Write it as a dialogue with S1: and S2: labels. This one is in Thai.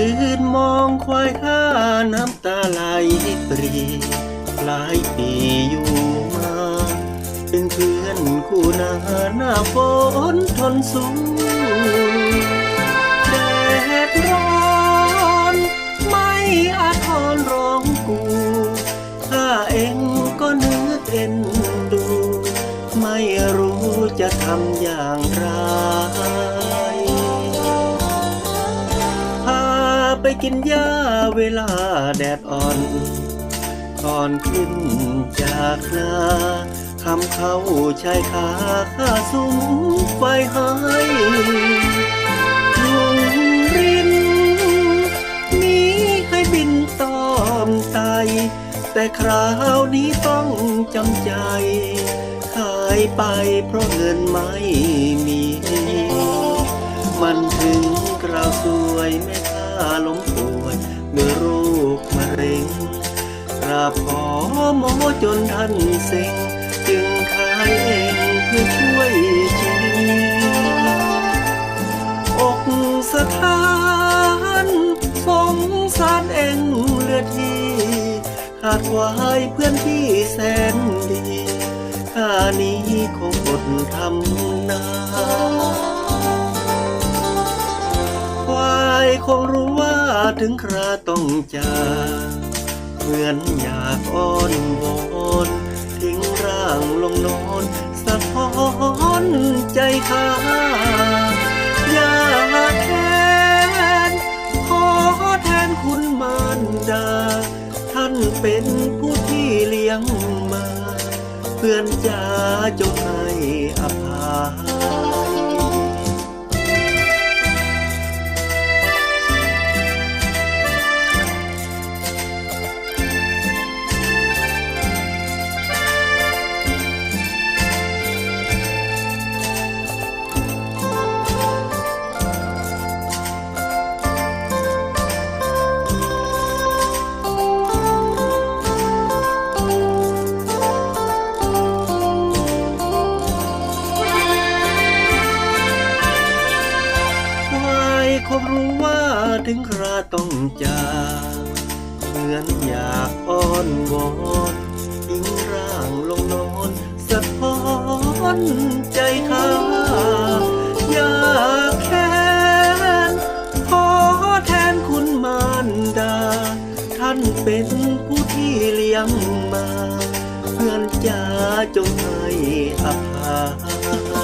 S1: ยืนมองควายข้าน้ำตาไหลปรีหลายปีอยู่มา เป็นเพื่อนคู่หนาหน้าฝนทนสู้แดดร้อนไม่อาทรร้องกูข้าเองก็นึกเอ็นดู ไม่รู้จะทำอย่างไร กินหญ้าเวลาแดดอ่อนก่อนขึ้นจากนาทำเขาชายคาข้าสุมไฟห้ยุงรินนี้ให้บินตอมไตแต่คราวนี้ต้องจำใจ ขายไปเพราะเงินไม่มี มันถึงคราวสวยแม่ ล้มป่วยเมื่อโรคมะเร็งกราบขอหมอจนท่านเซ็งจึงขายเองเพื่อช่วยชีวิตอกสถานสงสารเองเลือดทีขาดไว้เพื่อนที่แสนดีข้านี้คงอดทำนาควายคงรู้ ถึงคราต้องจากเหมือนอยากอ้อนวอนทิ้งร่างลงนอนสะท้อนใจข้าอยากแทนขอแทนคุณมารดา ท่านเป็นผู้ที่เลี้ยงมา เพื่อนจ๋าจงให้อภัย ต้องจากเหมือนอยากอ้อนวอนทิ้งร่างลงนอนสะท้อนใจข้าอยากแค้นขอแทนคุณมารดา ท่านเป็นผู้ที่เลี้ยงมา เพื่อนจ๋าจงให้อภัย